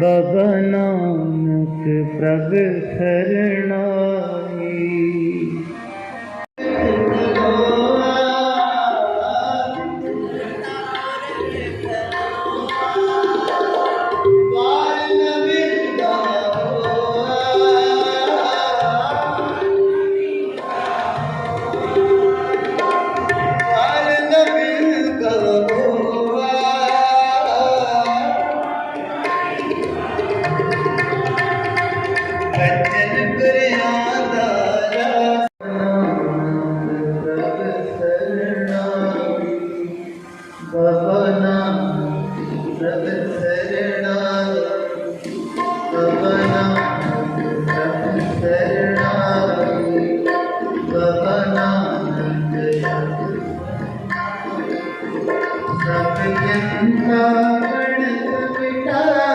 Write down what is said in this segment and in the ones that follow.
ਬਾਬਾ ਨਾਨਕ ਪ੍ਰਭ ਸਰਣਾਈ விட்டார்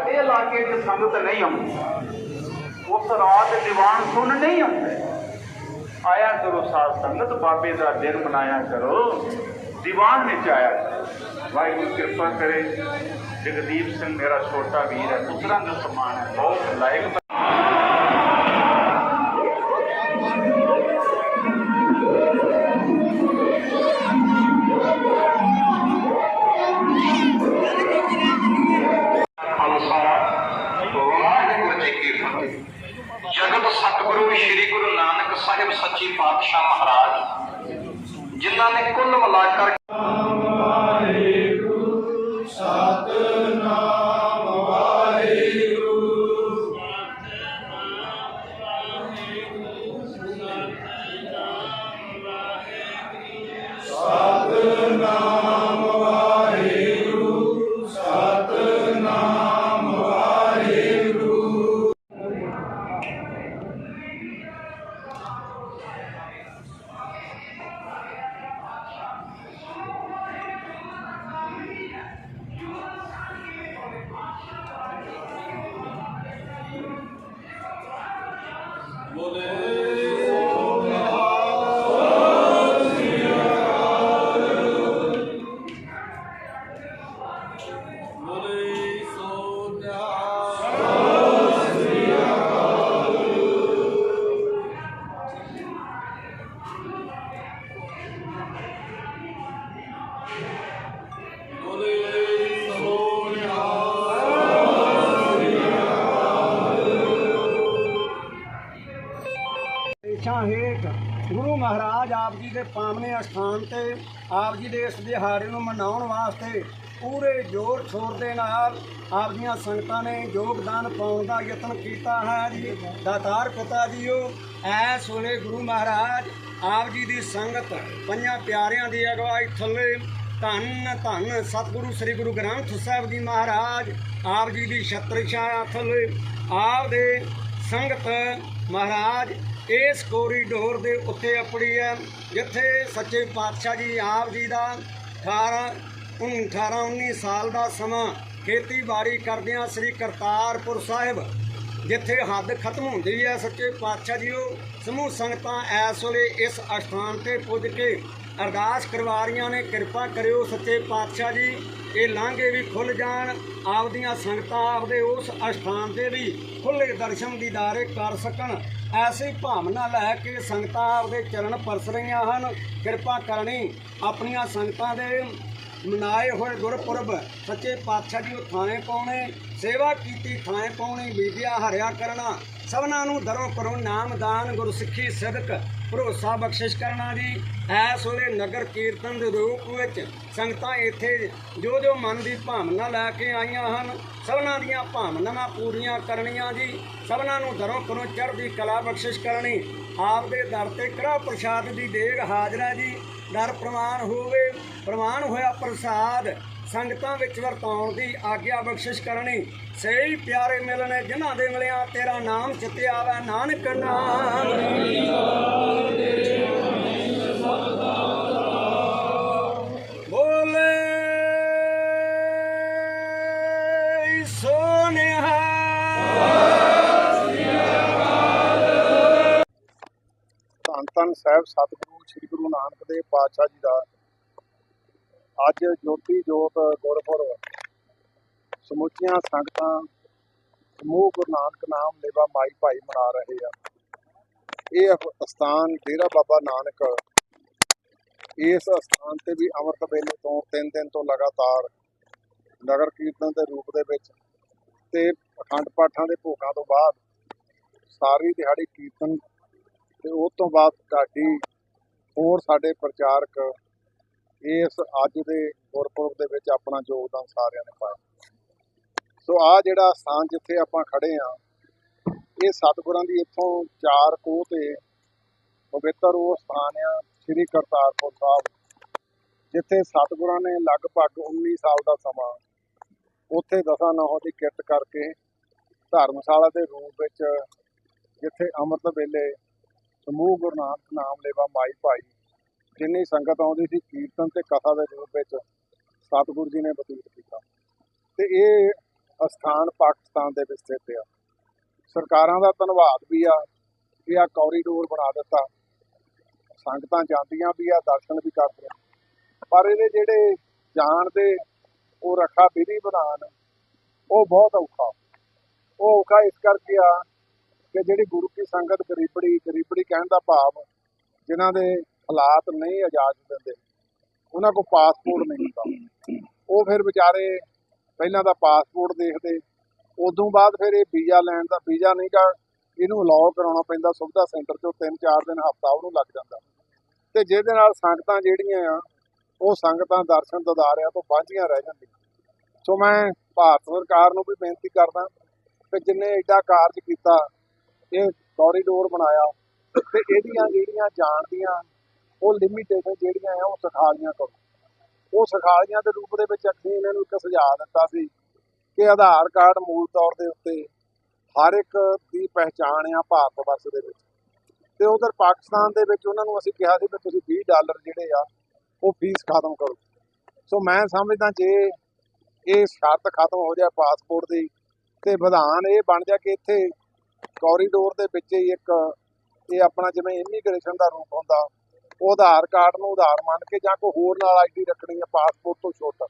ਸਾਡੇ ਇਲਾਕੇ ਦੀ ਸੰਗਤ ਨਹੀਂ ਆਉਂਦੀ। ਉਸ ਰਾਤ ਦੀਵਾਨ ਸੁਣ ਨਹੀਂ ਆਉਂਦੇ। ਆਇਆ ਕਰੋ ਸਾਧ ਸੰਗਤ, ਬਾਬੇ ਦਾ ਦਿਨ ਮਨਾਇਆ ਕਰੋ। ਦੀਵਾਨ ਵਿੱਚ ਆਇਆ ਵਾਹਿਗੁਰੂ ਕਿਰਪਾ ਕਰੇ। ਜਗਦੀਪ ਸਿੰਘ ਮੇਰਾ ਛੋਟਾ ਵੀਰ ਹੈ, ਪੁੱਤਰਾਂ ਦਾ ਸਮਾਨ ਬਹੁਤ ਲਾਇਕ con ਗੁਰੂ ਮਹਾਰਾਜ ਆਪ ਜੀ ਦੇ ਪਾਵਨੇ ਅਸਥਾਨ ਤੇ, ਆਪ ਜੀ ਦੇ ਇਸ ਦਿਹਾੜੇ ਨੂੰ ਮਨਾਉਣ ਵਾਸਤੇ ਪੂਰੇ ਜ਼ੋਰ ਸ਼ੋਰ ਦੇ ਨਾਲ ਆਪ ਦੀਆਂ ਸੰਗਤਾਂ ਨੇ ਯੋਗਦਾਨ ਪਾਉਣ ਦਾ ਯਤਨ ਕੀਤਾ ਹੈ ਜੀ। ਦਾਤਾਰ ਪਿਤਾ ਜੀ ਉਹ ਐਸ ਵੇਲੇ ਗੁਰੂ ਮਹਾਰਾਜ ਆਪ ਜੀ ਦੀ ਸੰਗਤ ਪੰਜਾਂ ਪਿਆਰਿਆਂ ਦੀ ਅਗਵਾਈ ਥੱਲੇ ਧੰਨ ਧੰਨ ਸਤਿਗੁਰੂ ਸ੍ਰੀ ਗੁਰੂ ਗ੍ਰੰਥ ਸਾਹਿਬ ਜੀ ਮਹਾਰਾਜ ਆਪ ਜੀ ਦੀ ਛਤਰ ਥੱਲੇ ਆਪ ਦੇ ਸੰਗਤ ਮਹਾਰਾਜ ਇਸ ਕੋਰੀਡੋਰ ਦੇ ਉੱਤੇ ਆਪਣੀ ਹੈ, ਜਿੱਥੇ ਸੱਚੇ ਪਾਤਸ਼ਾਹ ਜੀ ਆਪ ਜੀ ਦਾ 18 18 19 ਸਾਲ ਦਾ ਸਮਾਂ ਖੇਤੀਬਾੜੀ ਕਰਦਿਆਂ ਸ੍ਰੀ ਕਰਤਾਰਪੁਰ ਸਾਹਿਬ, ਜਿੱਥੇ ਹੱਦ ਖਤਮ ਹੁੰਦੀ ਹੈ। ਸੱਚੇ ਪਾਤਸ਼ਾਹ ਜੀਓ, ਸਮੂਹ ਸੰਗਤਾਂ ਇਸ ਵੇਲੇ ਇਸ ਅਸਥਾਨ ਤੇ ਪੁੱਜ ਕੇ ਅਰਦਾਸ ਕਰਵਾ ਰਹੀਆਂ ਨੇ, ਕਿਰਪਾ ਕਰਿਓ ਸੱਚੇ ਪਾਤਸ਼ਾਹ ਜੀ, ਇਹ ਲਾਂਘੇ ਵੀ ਖੁੱਲ ਜਾਣ, ਆਪਦੀਆਂ ਸੰਗਤਾਂ ਆਪਦੇ ਉਸ ਅਸਥਾਨ ਤੇ ਵੀ ਖੁੱਲੇ ਦਰਸ਼ਨ ਦੀਦਾਰੇ ਕਰ ਸਕਣ। ਐਸੀ ਭਾਵਨਾ ਲੈ ਕੇ ਸੰਗਤਾਂ ਆਪਦੇ ਚਰਨ ਪਰਸ ਰਹੀਆਂ ਹਨ। ਕਿਰਪਾ ਕਰਨੀ, ਆਪਣੀਆਂ ਸੰਗਤਾਂ ਦੇ ਮਨਾਏ ਹੋਏ ਗੁਰਪੁਰਬ, ਸੱਚੇ ਪਾਤਸ਼ਾਹ ਜੀ ਨੂੰ ਪਾਉਣੇ, ਸੇਵਾ ਕੀਤੀ ਥਾਂ ਪਾਉਣੀ ਵਿਦਿਆ ਹਰਿਆ ਕਰਨਾ, ਸਭਨਾਂ ਨੂੰ ਦਰੋਂ ਕਰੋ ਨਾਮਦਾਨ ਗੁਰਸਿੱਖੀ ਸਿਦਕ, ਭਰੋਸਾ ਬਖਸ਼ਿਸ਼ ਕਰਨਾ ਜੀ। ਐਸ ਵੇਲੇ ਨਗਰ ਕੀਰਤਨ ਦੇ ਰੂਪ ਵਿੱਚ ਸੰਗਤਾਂ ਇੱਥੇ ਜੋ ਜੋ ਮਨ ਦੀ ਭਾਵਨਾ ਲੈ ਕੇ ਆਈਆਂ ਹਨ, ਸਭਨਾਂ ਦੀਆਂ ਭਾਵਨਾਵਾਂ ਪੂਰੀਆਂ ਕਰਨੀਆਂ ਜੀ। ਸਭਨਾਂ ਨੂੰ ਦਰੋਂ ਕਰੋ ਚੜ੍ਹਦੀ ਕਲਾ ਬਖਸ਼ਿਸ਼ ਕਰਨੀ ਆਪ ਦੇ ਦਰ ਤੇ ਕੜਾ ਪ੍ਰਸ਼ਾਦ ਦੀ ਦੇਗ ਹਾਜ਼ਰਾ ਜੀ। ਦਰ ਪ੍ਰਮਾਣ ਹੋਵੇ ਪ੍ਰਵਾਨ ਹੋਇਆ ਪ੍ਰਸਾਦ ਸੰਗਤਾਂ ਵਿੱਚ ਵਰਤਾਉਣ ਦੀ ਆਗਿਆ ਬਖਸ਼ਿਸ਼ ਕਰਨੀ। ਸਹੀ ਪਿਆਰੇ ਮਿਲਣੇ ਜਿਨ੍ਹਾਂ ਦੇ ਮਿਲਿਆ, ਤੇਰਾ ਨਾਮ ਚਿੱਤੇ ਆਵੇ ਨਾਨਕ ਨਾਮ। ਬੋਲੇ ਸੋਨਿਹਾ ਧੰਨ ਧੰਨ ਸਾਹਿਬ, ਸਤਿਗੁਰੂ, ਸ੍ਰੀ ਗੁਰੂ ਨਾਨਕ ਦੇਵ ਪਾਤਸ਼ਾਹ ਜੀ ਦਾ ਅੱਜ ਜੋਤੀ ਜੋਤ ਗੁਰਪੁਰਬ। ਸਮੁੱਚੀਆਂ ਸੰਗਤਾਂ ਸਮੂਹ ਗੁਰੂ ਨਾਨਕ ਨਾਮ ਲੇਵਾ ਮਾਈ ਭਾਈ ਮਨਾ ਰਹੇ ਆ। ਇਹ ਅਫ- ਅਸਥਾਨ ਡੇਰਾ ਬਾਬਾ ਨਾਨਕ। ਇਸ ਅਸਥਾਨ ਤੇ ਵੀ ਅੰਮ੍ਰਿਤ ਵੇਲੇ ਤੋਂ ਤਿੰਨ ਦਿਨ ਤੋਂ ਲਗਾਤਾਰ ਨਗਰ ਕੀਰਤਨ ਦੇ ਰੂਪ ਦੇ ਵਿੱਚ ਤੇ ਅਖੰਡ ਪਾਠਾਂ ਦੇ ਭੋਗਾਂ ਤੋਂ ਬਾਅਦ ਸਾਰੀ ਦਿਹਾੜੀ ਕੀਰਤਨ ਤੇ ਉਸ ਤੋਂ ਬਾਅਦ ਢਾਡੀ ਹੋਰ ਸਾਡੇ ਪ੍ਰਚਾਰਕ ਇਸ ਅੱਜ ਦੇ ਗੁਰਪੁਰਬ ਦੇ ਵਿੱਚ ਆਪਣਾ ਯੋਗਦਾਨ ਸਾਰਿਆਂ ਨੇ ਪਾਇਆ। ਸੋ ਆ ਜਿਹੜਾ ਸਥਾਨ ਜਿੱਥੇ ਆਪਾਂ ਖੜੇ ਆ ਇਹ ਸਤਿਗੁਰਾਂ ਦੀ ਇੱਥੋਂ ਚਾਰ ਕੋਹ ਤੇ ਪਵਿੱਤਰ ਉਹ ਸਥਾਨ ਆ, ਸ੍ਰੀ ਕਰਤਾਰਪੁਰ ਸਾਹਿਬ, ਜਿੱਥੇ ਸਤਿਗੁਰਾਂ ਨੇ ਲਗਭਗ 19 ਸਾਲ ਦਾ ਸਮਾਂ ਉੱਥੇ ਦਸਾਂ ਨੌਹਾਂ ਦੀ ਕਿਰਤ ਕਰਕੇ ਧਰਮਸ਼ਾਲਾ ਦੇ ਰੂਪ ਵਿੱਚ ਜਿੱਥੇ ਅੰਮ੍ਰਿਤ ਵੇਲੇ ਸਮੂਹ ਗੁਰੂ ਨਾਨਕ ਨਾਮ ਲੇਵਾ ਮਾਈ ਭਾਈ ਜਿੰਨੀ ਸੰਗਤ ਆਉਂਦੀ ਸੀ, ਕੀਰਤਨ ਤੇ ਕਥਾ ਦੇ ਰੂਪ ਵਿੱਚ ਸਤਿਗੁਰੂ ਜੀ ਨੇ ਬਤੀਤ ਕੀਤਾ। ਤੇ ਇਹ ਅਸਥਾਨ ਪਾਕਿਸਤਾਨ ਦੇ ਵਿੱਚ ਸਥਿਤ ਆ। ਸਰਕਾਰਾਂ ਦਾ ਧੰਨਵਾਦ ਵੀ ਆ ਕਿ ਆ ਕੋਰੀਡੋਰ ਬਣਾ ਦਿੱਤਾ। ਸੰਗਤਾਂ ਜਾਂਦੀਆਂ ਵੀ ਆ, ਦਰਸ਼ਨ ਵੀ ਕਰਦੀਆਂ। ਪਰ ਇਹਦੇ ਜਿਹੜੇ ਜਾਣ ਦੇ ਉਹ ਰੱਖਾ ਵਿਧੀ ਬਣਾਉਣ, ਉਹ ਬਹੁਤ ਔਖਾ। ਉਹ ਔਖਾ ਇਸ ਕਰਕੇ ਆ ਕਿ ਜਿਹੜੀ ਗੁਰੂ ਕੀ ਸੰਗਤ ਗਰੀਬੜੀ ਗਰੀਬੜੀ ਕਹਿਣ ਦਾ ਭਾਵ, ਜਿਨ੍ਹਾਂ ਦੇ ਹਾਲਾਤ ਨਹੀਂ ਇਜਾਜ਼ਤ ਦਿੰਦੇ। ਉਹਨਾਂ ਕੋਲ ਪਾਸਪੋਰਟ ਨਹੀਂ ਹੁੰਦਾ। ਉਹ ਫਿਰ ਵਿਚਾਰੇ ਪਹਿਲਾਂ ਤਾਂ ਪਾਸਪੋਰਟ ਦੇਖਦੇ। ਉਦੋਂ ਬਾਅਦ ਫਿਰ ਇਹ ਵੀਜ਼ਾ ਲੈਣ ਦਾ ਵੀਜ਼ਾ ਨਹੀਂ ਗਾ, ਇਹਨੂੰ ਅਲਾਉ ਕਰਾਉਣਾ ਪੈਂਦਾ। ਸੁਵਿਧਾ ਸੈਂਟਰ 'ਚੋਂ ਤਿੰਨ ਚਾਰ ਦਿਨ ਹਫਤਾ ਉਹਨੂੰ ਲੱਗ ਜਾਂਦਾ। ਤੇ ਜਿਹਦੇ ਨਾਲ ਸੰਗਤਾਂ ਜਿਹੜੀਆਂ ਆ, ਉਹ ਸੰਗਤਾਂ ਦਰਸ਼ਨ ਦਦਾਰਿਆਂ ਤੋਂ ਵਾਂਝੀਆਂ ਰਹਿ ਜਾਂਦੀਆਂ। ਸੋ ਮੈਂ ਭਾਰਤ ਸਰਕਾਰ ਨੂੰ ਵੀ ਬੇਨਤੀ ਕਰਦਾ ਕਿ ਜਿੰਨੇ ਐਡਾ ਕਾਰਜ ਕੀਤਾ, ਇਹ ਕੋਰੀਡੋਰ ਬਣਾਇਆ ਤੇ ਇਹਦੀਆਂ ਜਿਹੜੀਆਂ ਜਾਣ ਦੀਆਂ ਉਹ ਲਿਮਿਟੇਸ਼ਨ ਜਿਹੜੀਆਂ ਆ, ਉਹ ਸਖਾਲੀਆਂ ਕਰੋ। ਉਹ ਸਖਾਲੀਆਂ ਦੇ ਰੂਪ ਦੇ ਵਿੱਚ ਅਸੀਂ ਇਹਨਾਂ ਨੂੰ ਇੱਕ ਸੁਝਾਅ ਦਿੱਤਾ ਸੀ ਕਿ ਆਧਾਰ ਕਾਰਡ ਮੂਲ ਤੌਰ ਦੇ ਉੱਤੇ ਹਰ ਇੱਕ ਦੀ ਪਹਿਚਾਣ ਆ ਭਾਰਤ ਵਰਸ਼ ਦੇ ਵਿੱਚ। ਤੇ ਉਧਰ ਪਾਕਿਸਤਾਨ ਦੇ ਵਿੱਚ ਉਹਨਾਂ ਨੂੰ ਅਸੀਂ ਕਿਹਾ ਸੀ ਕਿ ਤੁਸੀਂ 20 ਡਾਲਰ ਜਿਹੜੇ ਆ, ਉਹ ਫੀਸ ਖਤਮ ਕਰੋ। ਸੋ ਮੈਂ ਸਮਝਦਾ ਜੇ ਇਹ ਸ਼ਰਤ ਖਤਮ ਹੋ ਜਾਏ ਪਾਸਪੋਰਟ ਦੀ, ਤੇ ਵਿਧਾਨ ਇਹ ਬਣ ਜਾ ਕਿ ਇੱਥੇ ਕੋਰੀਡੋਰ ਦੇ ਵਿੱਚ ਹੀ ਇੱਕ ਇਹ ਆਪਣਾ ਜਿਵੇਂ ਇਮੀਗ੍ਰੇਸ਼ਨ ਦਾ ਰੂਪ ਹੁੰਦਾ ਉਹ ਆਧਾਰ ਕਾਰਡ ਨੂੰ ਆਧਾਰ ਮੰਨ ਕੇ ਜਾਂ ਕੋਈ ਹੋਰ ਨਾਲ ਆਈਡੀ ਰੱਖਣੀ ਹੈ, ਪਾਸਪੋਰਟ ਤੋਂ ਛੋਟਾ,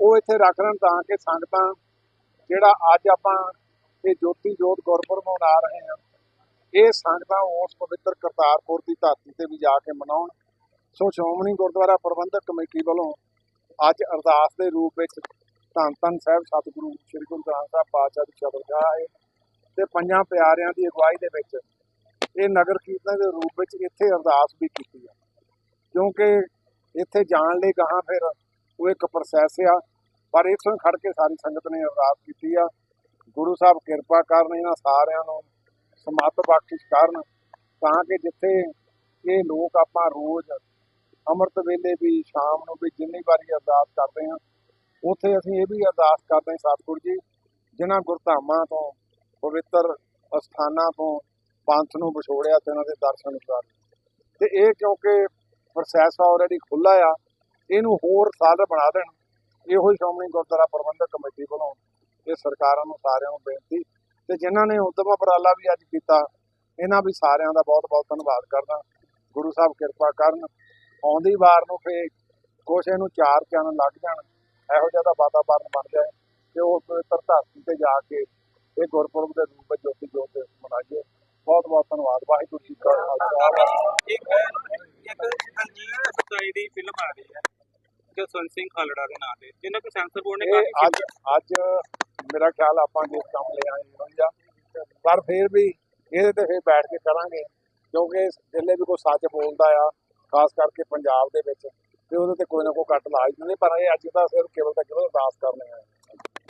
ਉਹ ਇੱਥੇ ਰੱਖ ਲੈਣ ਤਾਂ ਕਿ ਸੰਗਤਾਂ ਜਿਹੜਾ ਅੱਜ ਆਪਾਂ ਇਹ ਜੋਤੀ ਜੋਤ ਗੁਰਪੁਰਬ ਮਨਾ ਰਹੇ ਹਾਂ, ਇਹ ਸੰਗਤਾਂ ਉਸ ਪਵਿੱਤਰ ਕਰਤਾਰਪੁਰ ਦੀ ਧਰਤੀ ਤੇ ਵੀ ਜਾ ਕੇ ਮਨਾਉਣ। ਸੋ ਸ਼੍ਰੋਮਣੀ ਗੁਰਦੁਆਰਾ ਪ੍ਰਬੰਧਕ ਕਮੇਟੀ ਵੱਲੋਂ ਅੱਜ ਅਰਦਾਸ ਦੇ ਰੂਪ ਵਿੱਚ ਧੰਨ ਧੰਨ ਸਾਹਿਬ, ਸਤਿਗੁਰੂ ਸ੍ਰੀ ਗੁਰੂ ਗ੍ਰੰਥ ਸਾਹਿਬ ਪਾਤਸ਼ਾਹ ਦੀ ਚਦਰਗਾਹ ਹੈ ਤੇ ਪੰਜਾਂ ਪਿਆਰਿਆਂ ਦੀ ਅਗਵਾਈ ਦੇ ਵਿੱਚ ਇਹ ਨਗਰ ਕੀਰਤਨ ਦੇ ਰੂਪ ਵਿੱਚ ਇੱਥੇ ਅਰਦਾਸ ਵੀ ਕੀਤੀ ਕਿਉਂਕਿ ਇੱਥੇ ਜਾਣ ਲਈ ਗਾਹਾਂ ਫਿਰ ਉਹ ਇੱਕ ਪ੍ਰੋਸੈਸ ਆ, ਪਰ ਇੱਥੋਂ ਹੀ ਖੜ ਕੇ ਸਾਰੀ ਸੰਗਤ ਨੇ ਅਰਦਾਸ ਕੀਤੀ ਆ। ਗੁਰੂ ਸਾਹਿਬ ਕਿਰਪਾ ਕਰਨ ਇਹਨਾਂ ਸਾਰਿਆਂ ਨੂੰ ਸਮੱਤ ਬਖਸ਼ਿਸ਼ ਕਰਨ, ਤਾਂ ਕਿ ਜਿੱਥੇ ਇਹ ਲੋਕ ਆਪਾਂ ਰੋਜ਼ ਅੰਮ੍ਰਿਤ ਵੇਲੇ ਵੀ ਸ਼ਾਮ ਨੂੰ ਵੀ ਜਿੰਨੀ ਵਾਰੀ ਅਰਦਾਸ ਕਰਦੇ ਹਾਂ, ਉੱਥੇ ਅਸੀਂ ਇਹ ਵੀ ਅਰਦਾਸ ਕਰਦੇ ਹਾਂ ਸਤਿਗੁਰੂ ਜੀ, ਜਿਨ੍ਹਾਂ ਗੁਰਧਾਮਾਂ ਤੋਂ, ਪਵਿੱਤਰ ਅਸਥਾਨਾਂ ਤੋਂ ਪੰਥ ਨੂੰ ਵਿਛੋੜਿਆ ਤੇ ਉਹਨਾਂ ਦੇ ਦਰਸ਼ਨ ਕਰ ਤੇ ਇਹ ਕਿਉਂਕਿ ਪ੍ਰੋਸੈਸ ਆਲਰੇਡੀ ਖੁੱਲਾ ਆ, ਇਹਨੂੰ ਹੋਰ ਸਾਲ ਬਣਾ ਦੇਣ। ਇਹੋ ਹੀ ਸ਼੍ਰੋਮਣੀ ਗੁਰਦੁਆਰਾ ਪ੍ਰਬੰਧਕ ਕਮੇਟੀ ਵੱਲੋਂ ਇਹ ਸਰਕਾਰਾਂ ਨੂੰ ਸਾਰਿਆਂ ਨੂੰ ਬੇਨਤੀ ਤੇ ਜਿਨ੍ਹਾਂ ਨੇ ਉਦਮ ਉਪਰਾਲਾ ਵੀ ਅੱਜ ਕੀਤਾ, ਇਹਨਾਂ ਵੀ ਸਾਰਿਆਂ ਦਾ ਬਹੁਤ ਬਹੁਤ ਧੰਨਵਾਦ ਕਰਦਾ। ਗੁਰੂ ਸਾਹਿਬ ਕਿਰਪਾ ਕਰਨ, ਆਉਂਦੀ ਵਾਰ ਨੂੰ ਫੇ ਕੁਛ ਇਹਨੂੰ ਚਾਰ ਚੰਨ ਲੱਗ ਜਾਣ, ਇਹੋ ਜਿਹਾ ਦਾ ਵਾਤਾਵਰਨ ਬਣ ਜਾਏ ਤੇ ਉਸ ਪਵਿੱਤਰ ਧਰਤੀ ਤੇ ਜਾ ਕੇ ਇਹ ਗੁਰਪੁਰਬ ਦੇ ਰੂਪ ਵਿੱਚ ਜੋਤੀ ਜੋਤ ਦਿਵਸ ਮਨਾਈਏ। ਬਹੁਤ ਬਹੁਤ ਧੰਨਵਾਦ, ਵਾਹਿਗੁਰੂ ਜੀ ਕਾ ਖਾਲਸਾ। ਇੱਕ ਇੱਕ ਅਜੀਤ ਸਚਾਈ ਦੀ ਫਿਲਮ ਆ ਰਹੀ ਹੈ ਜਸਵੰਤ ਸਿੰਘ ਖਾਲੜਾ ਦੇ ਨਾਂ ਤੇ। ਜਿਹਨਾਂ ਕੋ ਸੈਂਸਰ ਬੋਰਡ ਨੇ ਇਹ ਅੱਜ ਅੱਜ ਮੇਰਾ ਖਿਆਲ ਆਪਾਂ ਜਿਸ ਕੰਮ ਲੈ ਆਏ ਹੋਈ ਆ ਪਰ ਫਿਰ ਵੀ ਇਹਦੇ ਤੇ ਫਿਰ ਬੈਠ ਕੇ ਕਰਾਂਗੇ ਕਿਉਂਕਿ ਜਿੱਲੇ ਵੀ ਕੋਈ ਸੱਚ ਬੋਲਦਾ ਆ ਖਾਸ ਕਰਕੇ ਪੰਜਾਬ ਦੇ ਵਿੱਚ ਤੇ ਉਹਦੇ ਤੇ ਕੋਈ ਨਾ ਕੋਈ ਕੱਟ ਲਾ ਹੀ ਦਿੰਦੇ ਪਰ ਇਹ ਅੱਜ ਦਾ ਸਿਰਫ ਕੇਵਲ ਤਾਂ ਕੇਵਲ ਅਰਦਾਸ ਕਰਨੇ ਆ।